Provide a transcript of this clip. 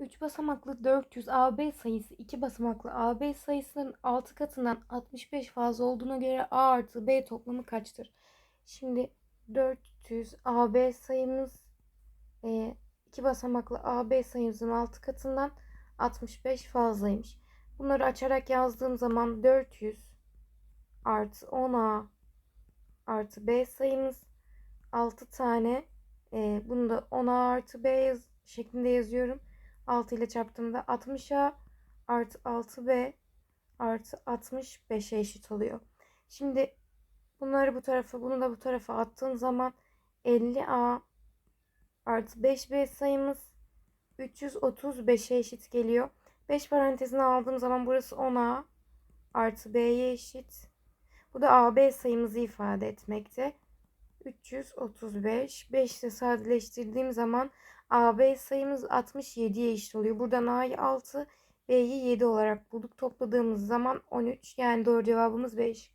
3 basamaklı 400 AB sayısı 2 basamaklı AB sayısının 6 katından 65 fazla olduğuna göre A artı B toplamı kaçtır? Şimdi 400 AB sayımız 2 basamaklı AB sayımızın 6 katından 65 fazlaymış. Bunları açarak yazdığım zaman 400 artı 10A artı B sayımız 6 tane. E, bunu da 10A artı B yaz, şeklinde yazıyorum. 6 ile çarptığımda 60A artı 6B artı 65'e eşit oluyor. Şimdi bunları bu tarafa bunu da bu tarafa attığım zaman 50A artı 5B sayımız 335'e eşit geliyor. 5 parantezine aldığım zaman burası 10A artı B'ye eşit. Bu da AB sayımızı ifade etmekte. 335. 5 ile sadeleştirdiğim zaman AB sayımız 67'ye eşit oluyor. Buradan A'yı 6, B'yi 7 olarak bulduk. Topladığımız zaman 13. Yani doğru cevabımız 5.